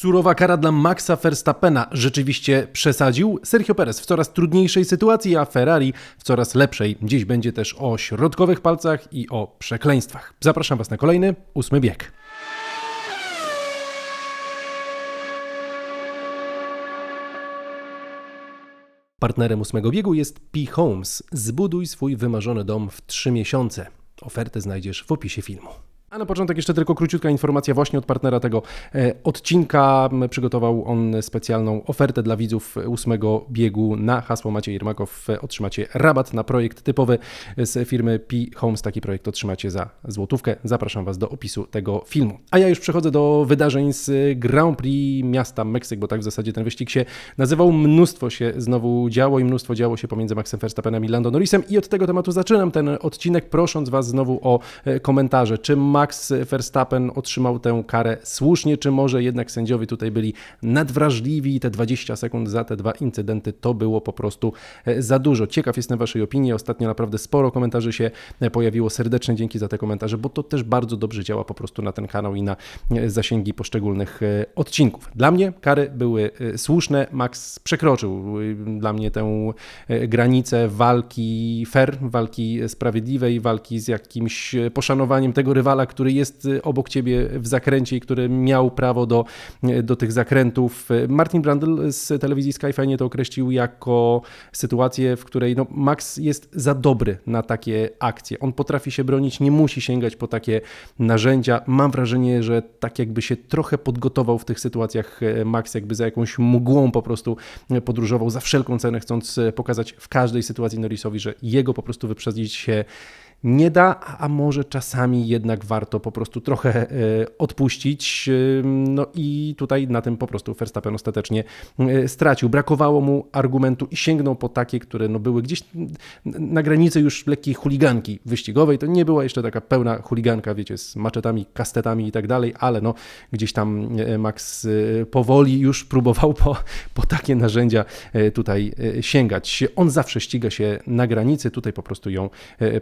Surowa kara dla Maxa Verstappena rzeczywiście przesadził. Sergio Perez w coraz trudniejszej sytuacji, a Ferrari w coraz lepszej. Dziś będzie też o środkowych palcach i o przekleństwach. Zapraszam Was na kolejny, ósmy bieg. Partnerem ósmego biegu jest P. Homes. Zbuduj swój wymarzony dom w trzy miesiące. Ofertę znajdziesz w opisie filmu. A na początek jeszcze tylko króciutka informacja właśnie od partnera tego e, odcinka. Przygotował on specjalną ofertę dla widzów ósmego biegu na hasło Maciej Jermakow. Otrzymacie rabat na projekt typowy z firmy P Homes. Taki projekt otrzymacie za złotówkę. Zapraszam Was do opisu tego filmu. A ja już przechodzę do wydarzeń z Grand Prix miasta Meksyk, bo tak w zasadzie ten wyścig się nazywał. Mnóstwo się znowu działo i mnóstwo działo się pomiędzy Maxem Verstappenem i Lando Norrisem i od tego tematu zaczynam ten odcinek, prosząc Was znowu o e, komentarze. Czy ma Max Verstappen otrzymał tę karę słusznie, czy może jednak sędziowie tutaj byli nadwrażliwi i te 20 sekund za te dwa incydenty to było po prostu e, za dużo. Ciekaw jestem Waszej opinii. Ostatnio naprawdę sporo komentarzy się e, pojawiło. Serdecznie dzięki za te komentarze, bo to też bardzo dobrze działa po prostu na ten kanał i na e, zasięgi poszczególnych odcinków. Dla mnie kary były słuszne. Max przekroczył dla mnie tę granicę walki fair, walki sprawiedliwej, walki z jakimś poszanowaniem tego rywala, który jest y, obok ciebie w zakręcie i który miał prawo do, y, do tych zakrętów. Martin Brandl z telewizji Sky fajnie to określił jako sytuację, w której no, Max jest za dobry na takie akcje. On potrafi się bronić, nie musi sięgać po takie narzędzia. Mam wrażenie, że tak jakby się trochę podgotował w tych sytuacjach y, Max, jakby za jakąś mgłą po prostu podróżował za wszelką cenę, chcąc pokazać w każdej sytuacji Norrisowi, że jego po prostu wyprzedzić się nie da, a może czasami jednak warto po prostu trochę e, odpuścić. E, no i tutaj na tym po prostu Verstappen ostatecznie e, stracił. Brakowało mu argumentu i sięgnął po takie, które no były gdzieś na granicy już lekkiej chuliganki wyścigowej. To nie była jeszcze taka pełna chuliganka, wiecie, z maczetami, kastetami i tak dalej, ale no gdzieś tam Max powoli już próbował po, po takie narzędzia tutaj sięgać. On zawsze ściga się na granicy, tutaj po prostu ją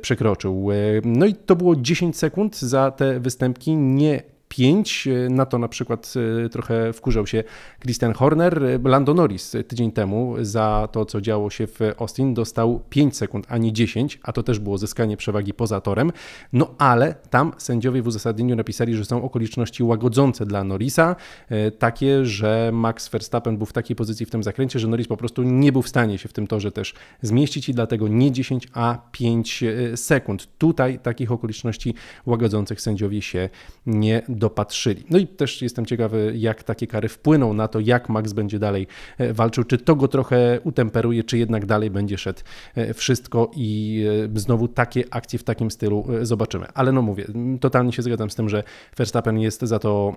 przekroczył. E, no i to było 10 sekund za te występki. Nie 5. Na to na przykład e, trochę wkurzał się Christian Horner. Lando Norris tydzień temu za to, co działo się w Austin, dostał 5 sekund, a nie 10, a to też było zyskanie przewagi poza torem. No ale tam sędziowie w uzasadnieniu napisali, że są okoliczności łagodzące dla Norrisa, e, takie, że Max Verstappen był w takiej pozycji w tym zakręcie, że Norris po prostu nie był w stanie się w tym torze też zmieścić i dlatego nie 10, a 5 e, sekund. Tutaj takich okoliczności łagodzących sędziowie się nie dopatrzyli. No i też jestem ciekawy, jak takie kary wpłyną na to, jak Max będzie dalej e, walczył, czy to go trochę utemperuje, czy jednak dalej będzie szedł e, wszystko i e, znowu takie akcje w takim stylu zobaczymy. Ale no mówię, totalnie się zgadzam z tym, że Verstappen jest za to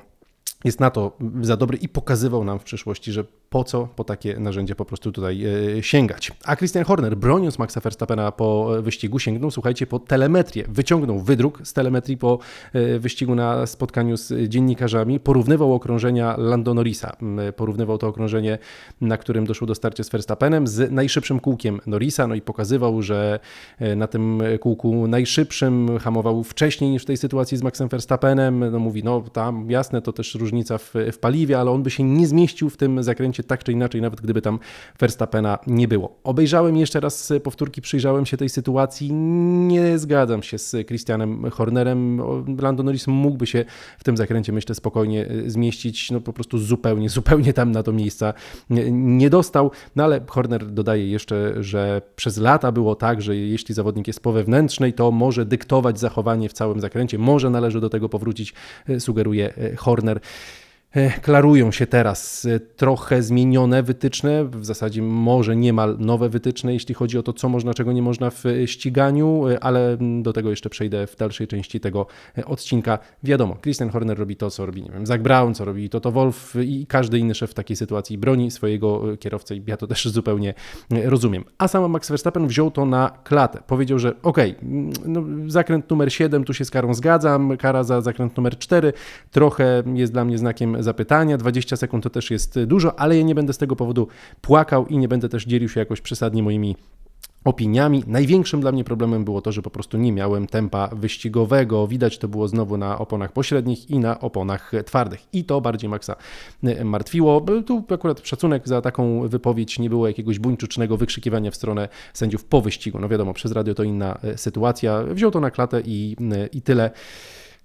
jest na to za dobry i pokazywał nam w przyszłości, że po co po takie narzędzie po prostu tutaj e, sięgać. A Christian Horner, broniąc Maxa Verstappena po wyścigu, sięgnął, słuchajcie, po telemetrię. Wyciągnął wydruk z telemetrii po e, wyścigu na spotkaniu z dziennikarzami, porównywał okrążenia Lando Norrisa. Porównywał to okrążenie, na którym doszło do starcia z Verstappenem, z najszybszym kółkiem Norrisa, no i pokazywał, że e, na tym kółku najszybszym hamował wcześniej niż w tej sytuacji z Maxem Verstappenem. No mówi, no tam jasne, to też różnica w, w paliwie, ale on by się nie zmieścił w tym zakręcie tak czy inaczej, nawet gdyby tam Verstappena nie było. Obejrzałem jeszcze raz powtórki, przyjrzałem się tej sytuacji. Nie zgadzam się z Christianem Hornerem. Lando Norris mógłby się w tym zakręcie, myślę, spokojnie e, zmieścić. No po prostu zupełnie, zupełnie tam na to miejsca nie dostał. No ale Horner dodaje jeszcze, że przez lata było tak, że jeśli zawodnik jest po wewnętrznej, to może dyktować zachowanie w całym zakręcie. Może należy do tego powrócić, e, sugeruje e, Horner. E, klarują się teraz e, trochę zmienione wytyczne, w zasadzie może niemal nowe wytyczne, jeśli chodzi o to, co można, czego nie można w e, ściganiu, ale do tego jeszcze przejdę w dalszej części tego odcinka. Wiadomo, Christian Horner robi to, co robi, nie wiem, Zach Brown, co robi Toto Wolf i każdy inny szef w takiej sytuacji broni swojego kierowcę i ja to też zupełnie rozumiem. A sam Max Verstappen wziął to na klatę. Powiedział, że okej, okay, no, zakręt numer 7, tu się z karą zgadzam, kara za zakręt numer 4 trochę jest dla mnie znakiem zapytania. 20 sekund to też jest dużo, ale ja nie będę z tego powodu płakał i nie będę też dzielił się jakoś przesadnie moimi opiniami. Największym dla mnie problemem było to, że po prostu nie miałem tempa wyścigowego. Widać to było znowu na oponach pośrednich i na oponach twardych. I to bardziej Maxa e, martwiło. Tu akurat szacunek za taką wypowiedź, nie było jakiegoś buńczucznego wykrzykiwania w stronę sędziów po wyścigu. No wiadomo, przez radio to inna e, sytuacja. Wziął to na klatę i, e, i tyle.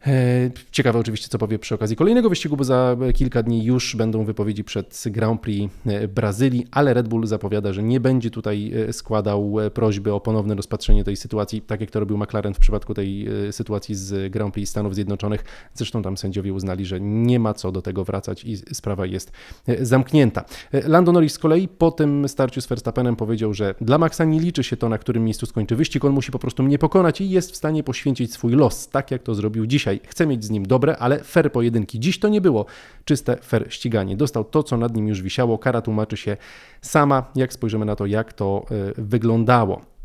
E, ciekawe oczywiście, co powie przy okazji kolejnego wyścigu, bo za kilka dni już będą wypowiedzi przed Grand Prix e, Brazylii, ale Red Bull zapowiada, że nie będzie tutaj e, składał prośby o ponowne rozpatrzenie tej sytuacji, tak jak to robił McLaren w przypadku tej sytuacji z Grand Prix Stanów Zjednoczonych. Zresztą tam sędziowie uznali, że nie ma co do tego wracać i sprawa jest zamknięta. Lando Norris z kolei po tym starciu z Verstappenem powiedział, że dla Maxa nie liczy się to, na którym miejscu skończy wyścig, on musi po prostu mnie pokonać i jest w stanie poświęcić swój los, tak jak to zrobił dzisiaj dzisiaj chce mieć z nim dobre, ale fair pojedynki. Dziś to nie było czyste fair ściganie. Dostał to, co nad nim już wisiało. Kara tłumaczy się sama, jak spojrzymy na to, jak to e, wyglądało.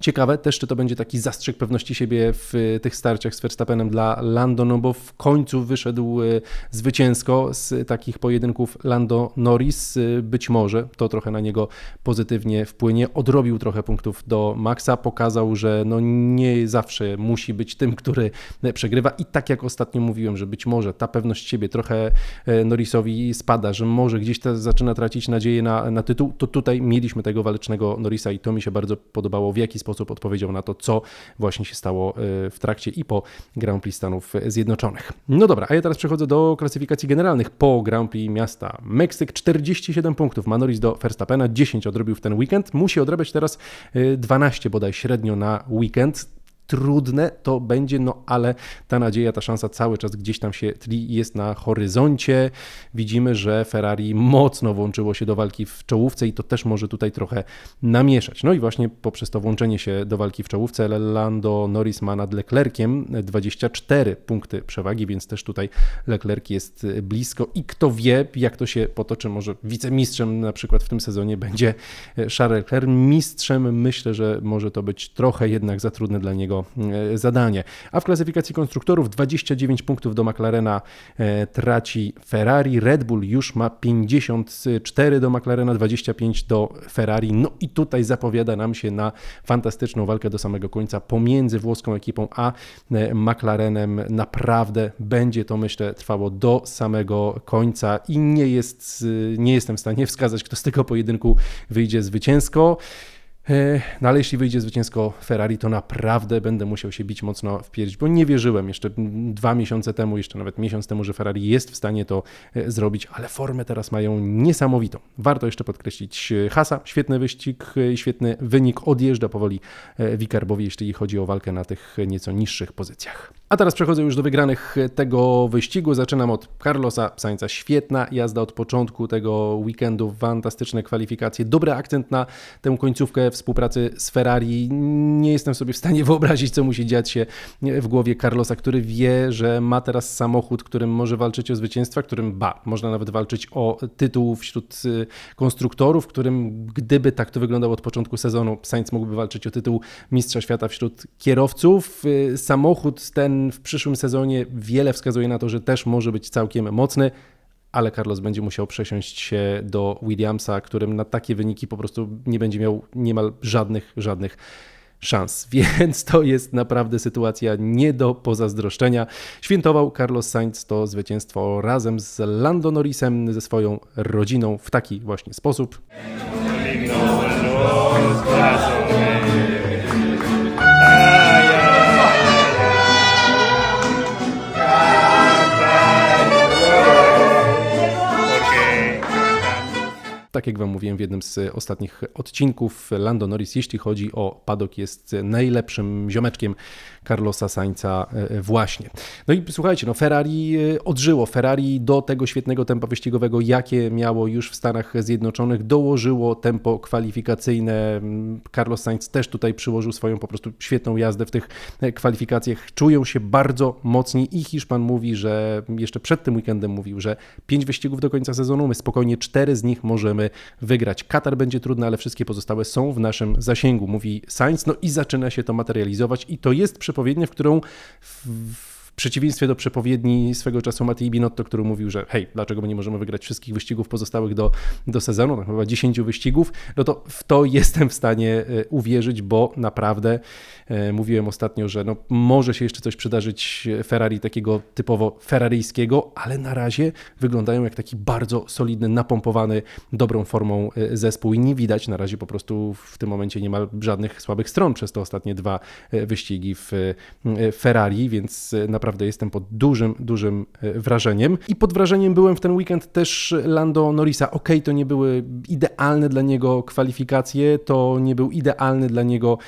Ciekawe też, czy to będzie taki zastrzyk pewności siebie w tych starciach z Verstappenem dla Lando, no bo w końcu wyszedł e, zwycięsko z takich pojedynków Lando Norris. E, być może to trochę na niego pozytywnie wpłynie. Odrobił trochę punktów do Maxa, pokazał, że no nie zawsze musi być tym, który przegrywa. I tak jak ostatnio mówiłem, że być może ta pewność siebie trochę e, Norrisowi spada, że może gdzieś zaczyna tracić nadzieję na, na tytuł, to tutaj mieliśmy tego walecznego Norrisa i to mi się bardzo podobało, w jaki sposób odpowiedział na to, co właśnie się stało e, w trakcie i po Grand Prix Stanów Zjednoczonych. No dobra, a ja teraz przechodzę do klasyfikacji generalnych po Grand Prix miasta Meksyk. 47 punktów ma do Verstappena, 10 odrobił w ten weekend. Musi odrabiać teraz 12 e, bodaj średnio na weekend trudne to będzie, no ale ta nadzieja, ta szansa cały czas gdzieś tam się tli, jest na horyzoncie. Widzimy, że Ferrari mocno włączyło się do walki w czołówce i to też może tutaj trochę namieszać. No i właśnie poprzez to włączenie się do walki w czołówce Lando Norris ma nad Leclerciem 24 punkty przewagi, więc też tutaj Leclerc jest blisko i kto wie, jak to się potoczy, może wicemistrzem na przykład w tym sezonie będzie Charles Leclerc. Mistrzem myślę, że może to być trochę jednak za trudne dla niego E, zadanie. A w klasyfikacji konstruktorów 29 punktów do McLarena e, traci Ferrari, Red Bull już ma 54 do McLarena, 25 do Ferrari. No i tutaj zapowiada nam się na fantastyczną walkę do samego końca pomiędzy włoską ekipą a e, McLarenem. Naprawdę będzie to myślę trwało do samego końca i nie jest, nie jestem w stanie wskazać, kto z tego pojedynku wyjdzie zwycięsko. E, no ale jeśli wyjdzie zwycięsko Ferrari, to naprawdę będę musiał się bić mocno w pierś, bo nie wierzyłem jeszcze dwa miesiące temu, jeszcze nawet miesiąc temu, że Ferrari jest w stanie to e, zrobić, ale formę teraz mają niesamowitą. Warto jeszcze podkreślić e, Hasa, świetny wyścig, świetny wynik, odjeżdża powoli Wikarbowi, jeśli chodzi o walkę na tych nieco niższych pozycjach. A teraz przechodzę już do wygranych tego wyścigu. Zaczynam od Carlosa Sainza. Świetna jazda od początku tego weekendu, fantastyczne kwalifikacje, dobry akcent na tę końcówkę współpracy z Ferrari. Nie jestem sobie w stanie wyobrazić, co musi dziać się w głowie Carlosa, który wie, że ma teraz samochód, którym może walczyć o zwycięstwa, którym ba, można nawet walczyć o tytuł wśród y, konstruktorów, którym gdyby tak to wyglądało od początku sezonu, Sainz mógłby walczyć o tytuł mistrza świata wśród kierowców. Y, samochód ten w przyszłym sezonie wiele wskazuje na to, że też może być całkiem mocny ale Carlos będzie musiał przesiąść się do Williamsa, którym na takie wyniki po prostu nie będzie miał niemal żadnych, żadnych szans. Więc to jest naprawdę sytuacja nie do pozazdroszczenia. Świętował Carlos Sainz to zwycięstwo razem z Lando Norrisem, ze swoją rodziną w taki właśnie sposób. Tak jak Wam mówiłem w jednym z ostatnich odcinków, Lando Norris, jeśli chodzi o padok, jest najlepszym ziomeczkiem Carlosa Sainza e, właśnie. No i słuchajcie, no Ferrari e, odżyło. Ferrari do tego świetnego tempa wyścigowego, jakie miało już w Stanach Zjednoczonych, dołożyło tempo kwalifikacyjne. Carlos Sainz też tutaj przyłożył swoją po prostu świetną jazdę w tych e, kwalifikacjach. Czują się bardzo mocni i Hiszpan mówi, że jeszcze przed tym weekendem mówił, że pięć wyścigów do końca sezonu, my spokojnie cztery z nich możemy wygrać. Katar będzie trudny, ale wszystkie pozostałe są w naszym zasięgu, mówi Sainz. No i zaczyna się to materializować i to jest przepowiednia, w którą w przeciwieństwie do przepowiedni swego czasu Matei Binotto, który mówił, że hej, dlaczego my nie możemy wygrać wszystkich wyścigów pozostałych do, do sezonu, no chyba 10 wyścigów, no to w to jestem w stanie uwierzyć, bo naprawdę mówiłem ostatnio, że no może się jeszcze coś przydarzyć Ferrari takiego typowo ferraryjskiego, ale na razie wyglądają jak taki bardzo solidny, napompowany dobrą formą zespół i nie widać na razie po prostu w tym momencie nie ma żadnych słabych stron przez te ostatnie dwa wyścigi w Ferrari, więc naprawdę jestem pod dużym, dużym wrażeniem. I pod wrażeniem byłem w ten weekend też Lando Norrisa. Ok, to nie były idealne dla niego kwalifikacje, to nie był idealny dla niego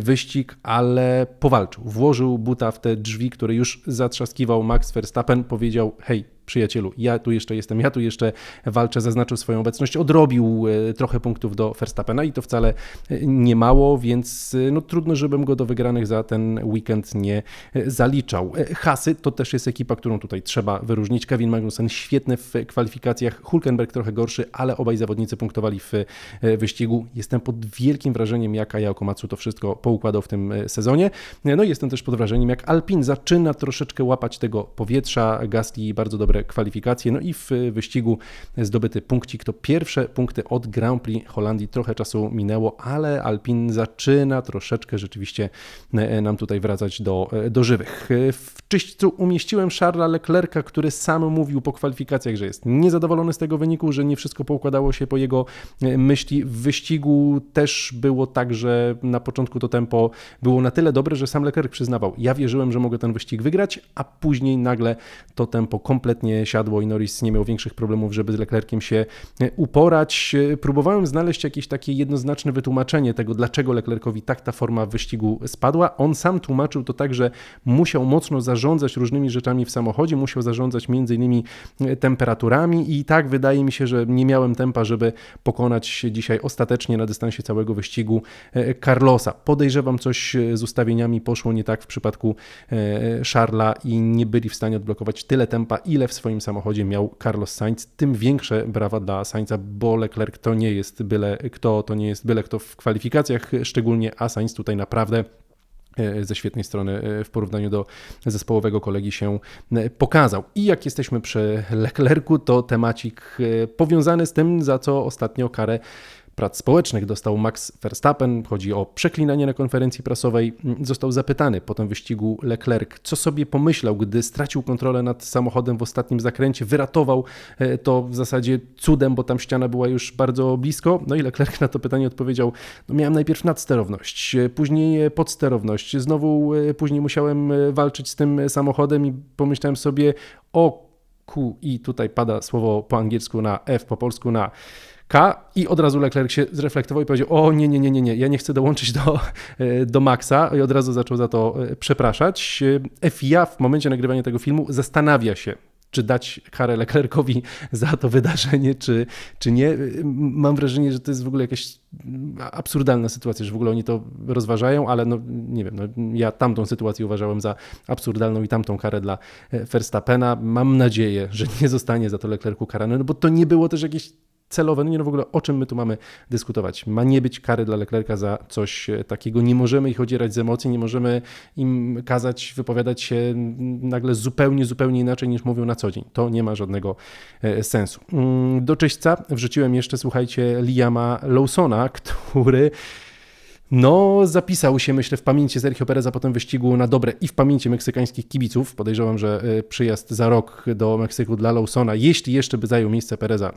wyścig, ale powalczył. Włożył buta w te drzwi, które już zatrzaskiwał Max Verstappen. Powiedział: Hej, przyjacielu, ja tu jeszcze jestem, ja tu jeszcze walczę, zaznaczył swoją obecność, odrobił e, trochę punktów do Verstappena i to wcale e, nie mało, więc e, no, trudno, żebym go do wygranych za ten weekend nie zaliczał. Hasy to też jest ekipa, którą tutaj trzeba wyróżnić. Kevin Magnussen świetny w kwalifikacjach, Hulkenberg trochę gorszy, ale obaj zawodnicy punktowali w wyścigu. Jestem pod wielkim wrażeniem, jak Aja Komatsu to wszystko poukładał w tym sezonie. No i jestem też pod wrażeniem, jak Alpin zaczyna troszeczkę łapać tego powietrza. Gasly bardzo dobre kwalifikacje. No i w wyścigu zdobyty punkcik to pierwsze punkty od Grand Prix Holandii. Trochę czasu minęło, ale Alpin zaczyna troszeczkę rzeczywiście e, nam tutaj wracać do, e, do żywych. W czyśćcu umieściłem Charlesa Leclerca, który sam mówił po kwalifikacjach, że jest niezadowolony z tego wyniku, że nie wszystko poukładało się po jego e, myśli. W wyścigu też było tak, że na początku to tempo było na tyle dobre, że sam Leclerc przyznawał, ja wierzyłem, że mogę ten wyścig wygrać, a później nagle to tempo kompletnie siadło i Norris nie miał większych problemów, żeby z Leclerciem się e, uporać. E, próbowałem znaleźć jakieś takie jednoznaczne wytłumaczenie tego, dlaczego Leclercowi tak ta forma wyścigu spadła. On sam tłumaczył to tak, że musiał mocno zarządzać różnymi rzeczami w samochodzie, musiał zarządzać między innymi e, temperaturami i tak wydaje mi się, że nie miałem tempa, żeby pokonać dzisiaj ostatecznie na dystansie całego wyścigu Carlosa. Podejrzewam coś z ustawieniami poszło nie tak w przypadku Charla i nie byli w stanie odblokować tyle tempa, ile w swoim samochodzie miał Carlos Sainz, tym większe brawa dla Sainza, bo Leclerc to nie jest byle kto, to nie jest byle kto w kwalifikacjach szczególnie, a Sainz tutaj naprawdę e, ze świetnej strony e, w porównaniu do zespołowego kolegi się e, pokazał. I jak jesteśmy przy Leclercu, to temacik powiązany z tym, za co ostatnio karę prac społecznych dostał Max Verstappen. Chodzi o przeklinanie na konferencji prasowej. Został zapytany po tym wyścigu Leclerc, co sobie pomyślał, gdy stracił kontrolę nad samochodem w ostatnim zakręcie. Wyratował e, to w zasadzie cudem, bo tam ściana była już bardzo blisko. No i Leclerc na to pytanie odpowiedział: no Miałem najpierw nadsterowność, e, później podsterowność. Znowu e, później musiałem walczyć z tym samochodem i pomyślałem sobie: o Q i tutaj pada słowo po angielsku na F, po polsku na K i od razu Leclerc się zreflektował i powiedział, o nie, nie, nie, nie, nie, ja nie chcę dołączyć do, e, do Maxa i od razu zaczął za to e, przepraszać. E, FIA w momencie nagrywania tego filmu zastanawia się, czy dać karę Leclercowi za to wydarzenie, czy, czy nie. Mam wrażenie, że to jest w ogóle jakaś absurdalna sytuacja, że w ogóle oni to rozważają, ale no nie wiem, no, ja tamtą sytuację uważałem za absurdalną i tamtą karę dla Verstappena. Mam nadzieję, że nie zostanie za to Leclercu karany, no bo to nie było też jakieś celowe. No nie no w ogóle o czym my tu mamy dyskutować. Ma nie być kary dla Leclerca za coś e, takiego. Nie możemy ich odzierać z emocji, nie możemy im kazać wypowiadać się nagle zupełnie, zupełnie inaczej niż mówią na co dzień. To nie ma żadnego e, sensu. Mm, do czyśćca wrzuciłem jeszcze, słuchajcie, Liama Lawsona, który no, zapisał się, myślę, w pamięci Sergio Pereza po tym wyścigu na dobre i w pamięci meksykańskich kibiców. Podejrzewam, że e, przyjazd za rok do Meksyku dla Lawsona, jeśli jeszcze by zajął miejsce Pereza,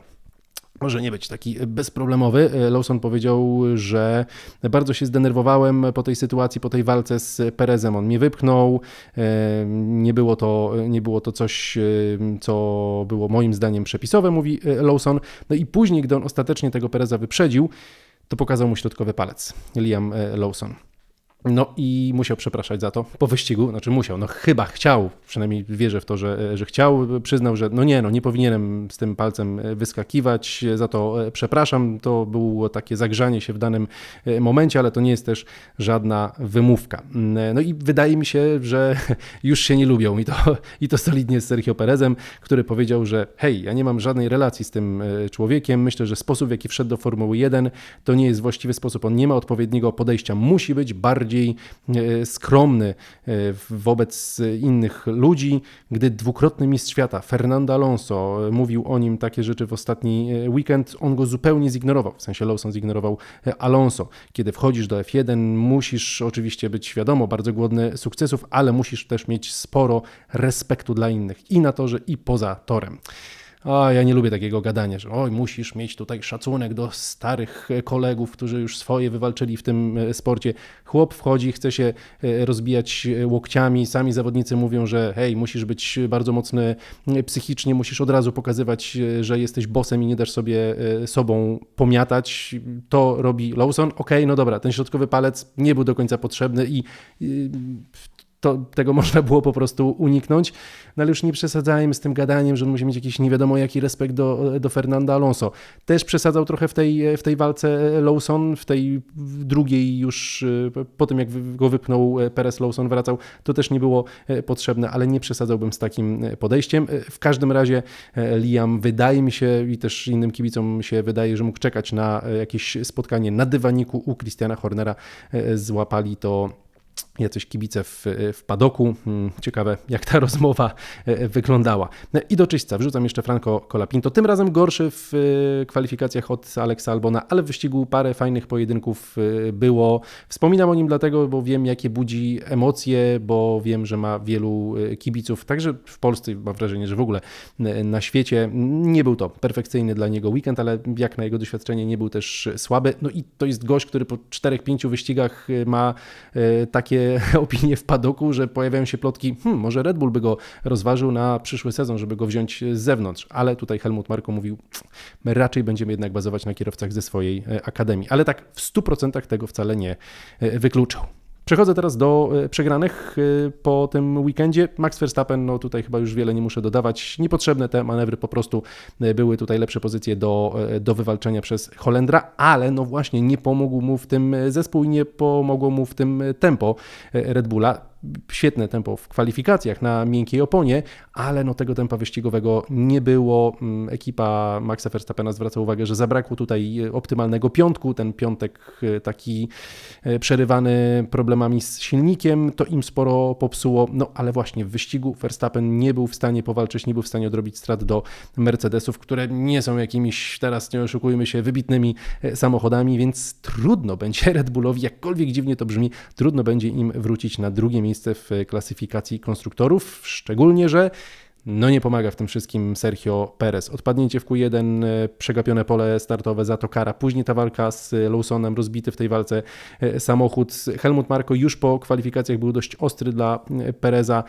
może nie być taki bezproblemowy. Lawson powiedział, że bardzo się zdenerwowałem po tej sytuacji, po tej walce z Perezem. On mnie wypchnął. Nie było to, nie było to coś, co było moim zdaniem przepisowe, mówi Lawson. No i później, gdy on ostatecznie tego Pereza wyprzedził, to pokazał mu środkowy palec Liam Lawson. No i musiał przepraszać za to po wyścigu, znaczy musiał, no chyba chciał, przynajmniej wierzę w to, że, że chciał, przyznał, że no nie, no nie powinienem z tym palcem wyskakiwać, za to przepraszam, to było takie zagrzanie się w danym momencie, ale to nie jest też żadna wymówka. No i wydaje mi się, że już się nie lubią i to, i to solidnie z Sergio Perezem, który powiedział, że hej, ja nie mam żadnej relacji z tym człowiekiem, myślę, że sposób w jaki wszedł do Formuły 1 to nie jest właściwy sposób, on nie ma odpowiedniego podejścia, musi być bardziej bardziej e, skromny e, wobec innych ludzi, gdy dwukrotny mistrz świata Fernando Alonso mówił o nim takie rzeczy w ostatni weekend, on go zupełnie zignorował, w sensie Lawson zignorował Alonso. Kiedy wchodzisz do F1, musisz oczywiście być wiadomo, bardzo głodny sukcesów, ale musisz też mieć sporo respektu dla innych i na torze, i poza torem. O, ja nie lubię takiego gadania, że oj, musisz mieć tutaj szacunek do starych kolegów, którzy już swoje wywalczyli w tym e, sporcie. Chłop wchodzi, chce się e, rozbijać e, łokciami, sami zawodnicy mówią, że hej, musisz być bardzo mocny psychicznie, musisz od razu pokazywać, że jesteś bosem i nie dasz sobie sobą pomiatać. To robi Lawson. Okej, okay, no dobra, ten środkowy palec nie był do końca potrzebny i to, tego można było po prostu uniknąć. No ale już nie przesadzajmy z tym gadaniem, że on musi mieć jakiś nie wiadomo jaki respekt do, do Fernanda Alonso. Też przesadzał trochę w tej, w tej walce Lawson, w tej drugiej już e, po tym jak go wypchnął e, Perez, Lawson wracał, to też nie było e, potrzebne, ale nie przesadzałbym z takim podejściem. W każdym razie Liam wydaje mi się i też innym kibicom się wydaje, że mógł czekać na jakieś spotkanie na dywaniku u Christiana Hornera. Złapali to jacyś kibice w, w padoku. Hmm, ciekawe, jak ta rozmowa e, wyglądała. No I do czyśćca wrzucam jeszcze Franco Colapinto. Tym razem gorszy w e, kwalifikacjach od Alexa Albona, ale w wyścigu parę fajnych pojedynków e, było. Wspominam o nim dlatego, bo wiem, jakie budzi emocje, bo wiem, że ma wielu kibiców, także w Polsce mam wrażenie, że w ogóle na świecie. Nie był to perfekcyjny dla niego weekend, ale jak na jego doświadczenie nie był też słaby. No i to jest gość, który po 4-5 wyścigach ma takie opinie w padoku, że pojawiają się plotki, hmm, może Red Bull by go rozważył na przyszły sezon, żeby go wziąć z zewnątrz, ale tutaj Helmut Marko mówił, my raczej będziemy jednak bazować na kierowcach ze swojej e, akademii, ale tak w 100% tego wcale nie e, wykluczał. Przechodzę teraz do e, przegranych e, po tym weekendzie. Max Verstappen, no tutaj chyba już wiele nie muszę dodawać. Niepotrzebne te manewry, po prostu e, były tutaj lepsze pozycje do, do wywalczenia przez Holendra, ale no właśnie nie pomógł mu w tym zespół i nie pomogło mu w tym tempo Red Bulla świetne tempo w kwalifikacjach na miękkiej oponie, ale no tego tempa wyścigowego nie było. Mm, ekipa Maxa Verstappena zwraca uwagę, że zabrakło tutaj optymalnego piątku. Ten piątek e, taki e, przerywany problemami z silnikiem, to im sporo popsuło. No ale właśnie w wyścigu Verstappen nie był w stanie powalczyć, nie był w stanie odrobić strat do Mercedesów, które nie są jakimiś, teraz nie oszukujmy się, wybitnymi e, samochodami, więc trudno będzie Red Bullowi, jakkolwiek dziwnie to brzmi, trudno będzie im wrócić na drugie miejsce miejsce w klasyfikacji konstruktorów, szczególnie, że no nie pomaga w tym wszystkim Sergio Perez. Odpadnięcie w Q1, e, przegapione pole startowe za Tokara, później ta walka z Lawsonem, rozbity w tej walce e, samochód. Helmut Marko już po kwalifikacjach był dość ostry dla e, Pereza.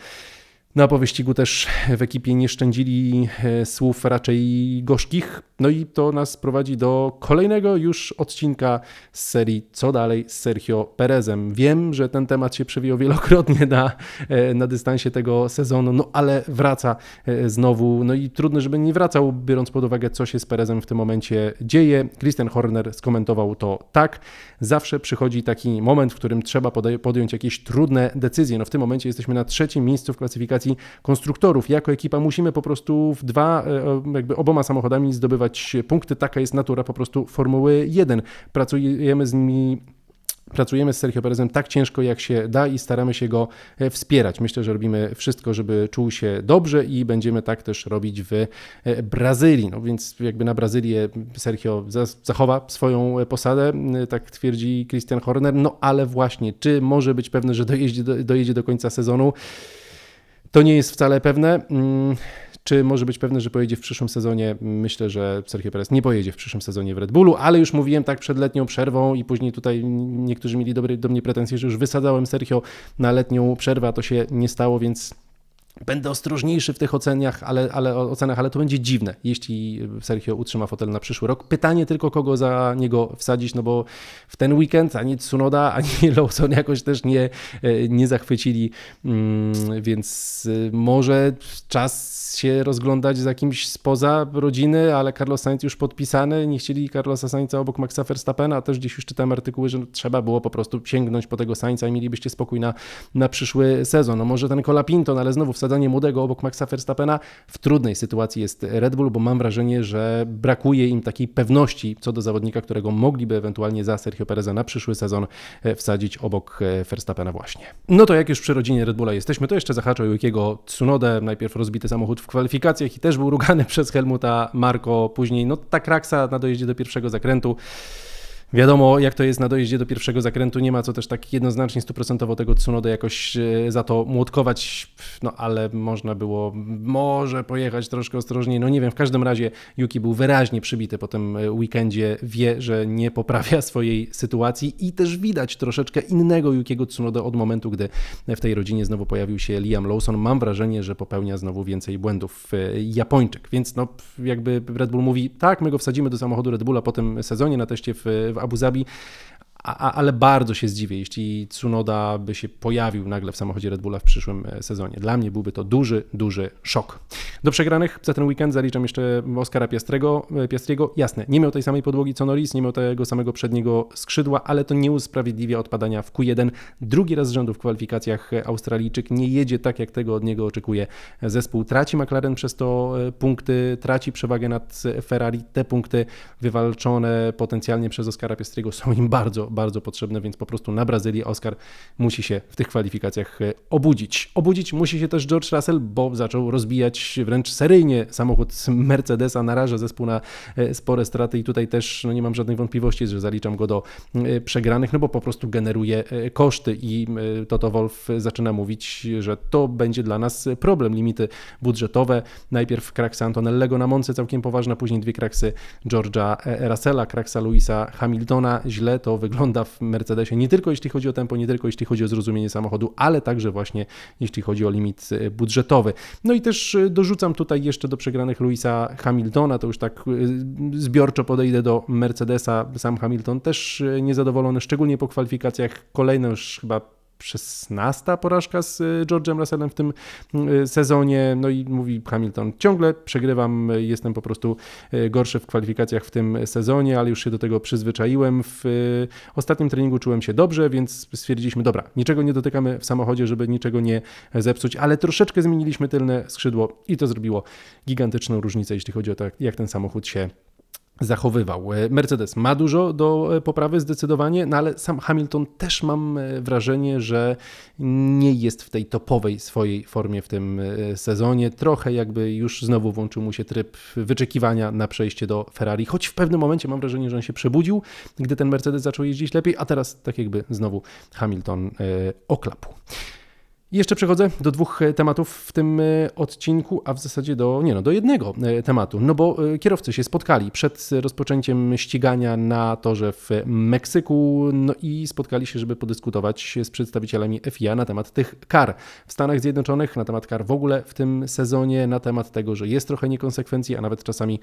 No a po wyścigu też w ekipie nie szczędzili e, słów raczej gorzkich. No i to nas prowadzi do kolejnego już odcinka z serii Co dalej z Sergio Perezem. Wiem, że ten temat się przewijał wielokrotnie na, e, na dystansie tego sezonu, no ale wraca e, znowu. No i trudno, żeby nie wracał, biorąc pod uwagę, co się z Perezem w tym momencie dzieje. Christian Horner skomentował to tak. Zawsze przychodzi taki moment, w którym trzeba podjąć jakieś trudne decyzje. No w tym momencie jesteśmy na trzecim miejscu w klasyfikacji konstruktorów. Jako ekipa musimy po prostu w dwa, e, jakby oboma samochodami zdobywać punkty. Taka jest natura po prostu Formuły 1. Pracujemy z nimi Pracujemy z Sergio Perezem tak ciężko, jak się da i staramy się go e, wspierać. Myślę, że robimy wszystko, żeby czuł się dobrze i będziemy tak też robić w e, Brazylii. No więc jakby na Brazylię Sergio zachowa swoją posadę, tak twierdzi Christian Horner. No ale właśnie, czy może być pewny, że dojedzie do, dojedzie do końca sezonu? To nie jest wcale pewne. Mm, czy może być pewne, że pojedzie w przyszłym sezonie? Myślę, że Sergio Perez nie pojedzie w przyszłym sezonie w Red Bullu, ale już mówiłem tak przed letnią przerwą i później tutaj niektórzy mieli dobre, do mnie pretensje, że już wysadzałem Sergio na letnią przerwę, a to się nie stało, więc Będę ostrożniejszy w tych oceniach, ale, ale, ocenach, ale to będzie dziwne, jeśli Sergio utrzyma fotel na przyszły rok. Pytanie tylko, kogo za niego wsadzić, no bo w ten weekend ani Tsunoda, ani Lawson jakoś też nie, e, nie zachwycili, mm, więc e, może czas się rozglądać za kimś spoza rodziny, ale Carlos Sainz już podpisany, nie chcieli Carlosa Sainza obok Maxa Verstappena, a też gdzieś już czytałem artykuły, że trzeba było po prostu sięgnąć po tego Sainza i mielibyście spokój na, na przyszły sezon. No może ten Colapinto, no ale znowu w wsadzanie młodego obok Maxa Verstappena. W trudnej sytuacji jest Red Bull, bo mam wrażenie, że brakuje im takiej pewności co do zawodnika, którego mogliby ewentualnie za Sergio Pereza na przyszły sezon e, wsadzić obok e, Verstappena właśnie. No to jak już przy rodzinie Red Bulla jesteśmy, to jeszcze zahaczę o Jukiego Tsunodę. Najpierw rozbity samochód w kwalifikacjach i też był rugany przez Helmuta Marko. Później no ta kraksa na dojeździe do pierwszego zakrętu. Wiadomo, jak to jest na dojeździe do pierwszego zakrętu, nie ma co też tak jednoznacznie stuprocentowo tego Tsunodę jakoś e, za to młotkować, no ale można było może pojechać troszkę ostrożniej, no nie wiem, w każdym razie Yuki był wyraźnie przybity po tym e, weekendzie, wie, że nie poprawia swojej sytuacji i też widać troszeczkę innego Yukiego Tsunodę od momentu, gdy w tej rodzinie znowu pojawił się Liam Lawson. Mam wrażenie, że popełnia znowu więcej błędów e, Japończyk, więc no jakby Red Bull mówi, tak, my go wsadzimy do samochodu Red Bulla po tym sezonie na teście w, w Abu Zabi, a, ale bardzo się zdziwię, jeśli Tsunoda by się pojawił nagle w samochodzie Red Bulla w przyszłym e, sezonie. Dla mnie byłby to duży, duży szok. Do przegranych za ten weekend zaliczam jeszcze Oskara Piastrego. E, Piastriego. Jasne, nie miał tej samej podłogi co Norris, nie miał tego samego przedniego skrzydła, ale to nie usprawiedliwia odpadania w Q1. Drugi raz z rzędu w kwalifikacjach Australijczyk nie jedzie tak, jak tego od niego oczekuje zespół. Traci McLaren przez to e, punkty, traci przewagę nad Ferrari. Te punkty wywalczone potencjalnie przez Oskara Piastriego są im bardzo, bardzo potrzebne, więc po prostu na Brazylii Oscar musi się w tych kwalifikacjach e, obudzić. Obudzić musi się też George Russell, bo zaczął rozbijać wręcz seryjnie samochód Mercedesa, naraża zespół na e, spore straty i tutaj też no nie mam żadnych wątpliwości, że zaliczam go do e, przegranych, no bo po prostu generuje koszty i Toto Wolf zaczyna mówić, że to będzie dla nas problem, limity budżetowe. Najpierw kraksa Antonellego na Monce całkiem poważna, później dwie kraksy George'a Russella, kraksa Louisa Hamiltona. Źle to wygląda wygląda w Mercedesie, nie tylko jeśli chodzi o tempo, nie tylko jeśli chodzi o zrozumienie samochodu, ale także właśnie jeśli chodzi o limit e, budżetowy. No i też e, dorzucam tutaj jeszcze do przegranych Louisa Hamiltona, to już tak e, zbiorczo podejdę do Mercedesa, sam Hamilton też niezadowolony, szczególnie po kwalifikacjach, kolejne już chyba 16 porażka z y, George'em Russellem w tym y, sezonie. No i mówi Hamilton, ciągle przegrywam, jestem po prostu y, gorszy w kwalifikacjach w tym sezonie, ale już się do tego przyzwyczaiłem. W ostatnim treningu czułem się dobrze, więc stwierdziliśmy, dobra, niczego nie dotykamy w samochodzie, żeby niczego nie zepsuć, ale troszeczkę zmieniliśmy tylne skrzydło i to zrobiło gigantyczną różnicę, jeśli chodzi o to, jak ten samochód się zachowywał. Mercedes ma dużo do e, poprawy zdecydowanie, no ale sam Hamilton też mam e, wrażenie, że nie jest w tej topowej swojej formie w tym e, sezonie. Trochę jakby już znowu włączył mu się tryb wyczekiwania na przejście do Ferrari, choć w pewnym momencie mam wrażenie, że on się przebudził, gdy ten Mercedes zaczął jeździć lepiej, a teraz tak jakby znowu Hamilton oklapł. Jeszcze przechodzę do dwóch e, tematów w tym e, odcinku, a w zasadzie do, nie no, do jednego e, tematu. No bo kierowcy się spotkali przed rozpoczęciem ścigania na torze w Meksyku no i spotkali się, żeby podyskutować z przedstawicielami FIA na temat tych kar w Stanach Zjednoczonych, na temat kar w ogóle w tym sezonie, na temat tego, że jest trochę niekonsekwencji, a nawet czasami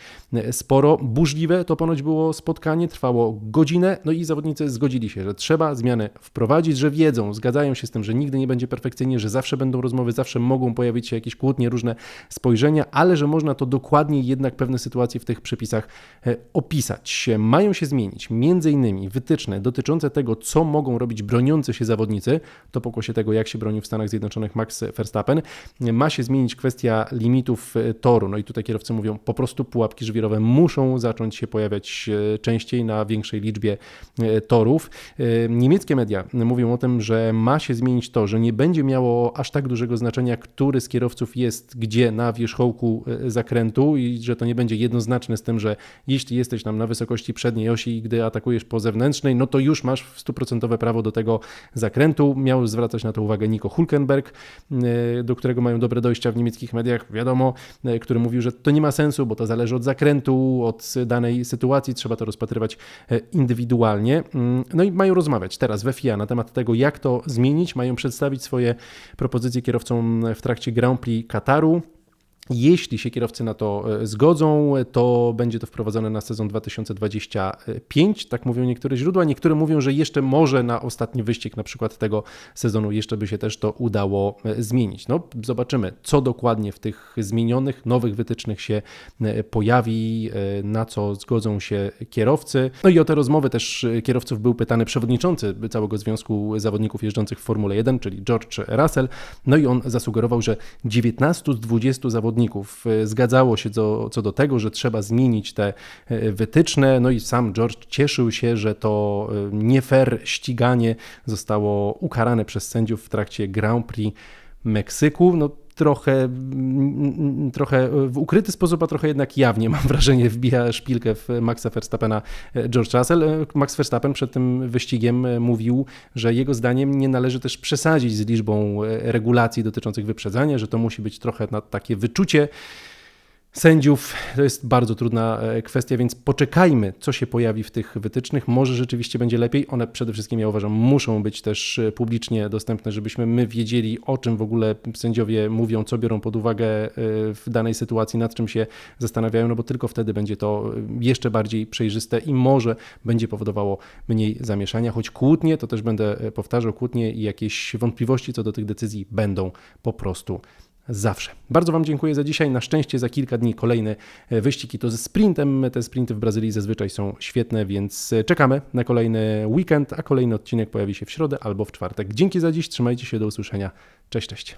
sporo. Burzliwe to ponoć było spotkanie, trwało godzinę, no i zawodnicy zgodzili się, że trzeba zmiany wprowadzić, że wiedzą, zgadzają się z tym, że nigdy nie będzie perfekcyjnie, że zawsze będą rozmowy, zawsze mogą pojawić się jakieś kłótnie, różne spojrzenia, ale że można to dokładnie jednak pewne sytuacje w tych przepisach e, opisać. Mają się zmienić między innymi wytyczne dotyczące tego, co mogą robić broniący się zawodnicy, to pokłosie tego, jak się bronił w Stanach Zjednoczonych Max Verstappen. Ma się zmienić kwestia limitów e, toru. No i tutaj kierowcy mówią, po prostu pułapki żwirowe muszą zacząć się pojawiać e, częściej na większej liczbie torów. Niemieckie media mówią o tym, że ma się zmienić to, że nie będzie miało aż tak dużego znaczenia, który z kierowców jest gdzie na wierzchołku e, zakrętu i że to nie będzie jednoznaczne z tym, że jeśli jesteś tam na wysokości przedniej osi i gdy atakujesz po zewnętrznej, no to już masz stuprocentowe prawo do tego zakrętu. Miał zwracać na to uwagę Nico Hulkenberg, e, do którego mają dobre dojścia w niemieckich mediach, wiadomo, e, który mówił, że to nie ma sensu, bo to zależy od zakrętu, od danej sytuacji, trzeba to rozpatrywać indywidualnie. Mm, no i mają rozmawiać teraz we FIA na temat tego, jak to zmienić, mają przedstawić swoje propozycje kierowcom w trakcie Grand Prix Kataru. Jeśli się kierowcy na to e, zgodzą, to będzie to wprowadzone na sezon 2025, tak mówią niektóre źródła. Niektóre mówią, że jeszcze może na ostatni wyścig na przykład tego sezonu jeszcze by się też to udało e, zmienić. No, zobaczymy, co dokładnie w tych zmienionych, nowych wytycznych się e, pojawi, na co zgodzą się kierowcy. No i o te rozmowy też kierowców był pytany przewodniczący całego Związku Zawodników Jeżdżących w Formule 1, czyli George Russell. No i on zasugerował, że 19 z 20 zawodników zawodników e, zgadzało się co, co do tego, że trzeba zmienić te e, wytyczne. No i sam George cieszył się, że to e, nie fair ściganie zostało ukarane przez sędziów w trakcie Grand Prix Meksyku. No, trochę, mm, trochę w ukryty sposób, a trochę jednak jawnie, mam wrażenie, wbija szpilkę w Maxa Verstappena George Russell. Max Verstappen przed tym wyścigiem mówił, że jego zdaniem nie należy też przesadzić z liczbą regulacji dotyczących wyprzedzania, że to musi być trochę na takie wyczucie sędziów. To jest bardzo trudna e, kwestia, więc poczekajmy, co się pojawi w tych wytycznych. Może rzeczywiście będzie lepiej. One przede wszystkim, ja uważam, muszą być też e, publicznie dostępne, żebyśmy my wiedzieli, o czym w ogóle sędziowie mówią, co biorą pod uwagę e, w danej sytuacji, nad czym się zastanawiają, no bo tylko wtedy będzie to jeszcze bardziej przejrzyste i może będzie powodowało mniej zamieszania, choć kłótnie, to też będę powtarzał, kłótnie i jakieś wątpliwości co do tych decyzji będą po prostu zawsze. Bardzo Wam dziękuję za dzisiaj. Na szczęście za kilka dni kolejny e, wyścig i to ze sprintem. Te sprinty w Brazylii zazwyczaj są świetne, więc e, czekamy na kolejny weekend, a kolejny odcinek pojawi się w środę albo w czwartek. Dzięki za dziś, trzymajcie się, do usłyszenia. Cześć, cześć.